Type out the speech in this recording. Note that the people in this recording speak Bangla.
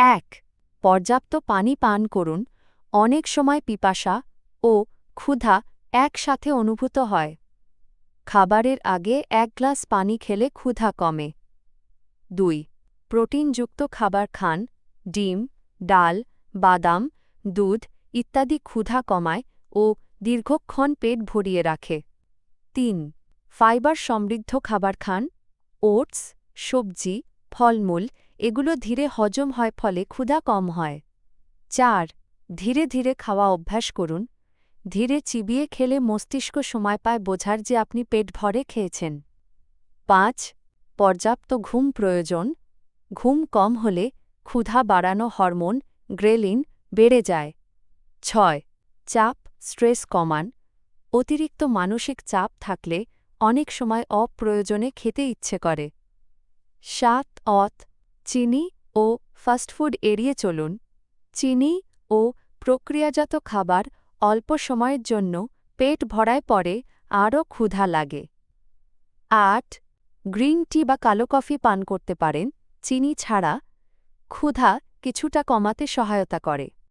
এক, পর্যাপ্ত পানি পান করুন, অনেক সময় পিপাসা ও ক্ষুধা একসাথে অনুভূত হয়। খাবারের আগে এক গ্লাস পানি খেলে ক্ষুধা কমে। দুই, প্রোটিনযুক্ত খাবার খান, ডিম, ডাল, বাদাম, দুধ ইত্যাদি ক্ষুধা কমায় ও দীর্ঘক্ষণ পেট ভরিয়ে রাখে। তিন, ফাইবার সমৃদ্ধ খাবার খান, ওটস, সবজি, ফলমূল এগুলো ধীরে হজম হয়, ফলে ক্ষুধা কম হয়। চার, ধীরে ধীরে খাওয়া অভ্যাস করুন। ধীরে চিবিয়ে খেলে মস্তিষ্ক সময় পায় বোঝার যে আপনি পেট ভরে খেয়েছেন। পাঁচ, পর্যাপ্ত ঘুম প্রয়োজন। ঘুম কম হলে ক্ষুধা বাড়ানো হরমোন, গ্রেলিন বেড়ে যায়। ছয়, চাপ, স্ট্রেস কমান। অতিরিক্ত মানসিক চাপ থাকলে অনেক সময় অপ্রয়োজনে খেতে ইচ্ছে করে। সাত অত চিনি ও ফাস্টফুড এড়িয়ে চলুন। চিনি ও প্রক্রিয়াজাত খাবার অল্প সময়ের জন্য পেট ভরায় পরে আরও ক্ষুধা লাগে। আট, গ্রিন টি বা কালো কফি পান করতে পারেন। চিনি ছাড়া ক্ষুধা কিছুটা কমাতে সহায়তা করে।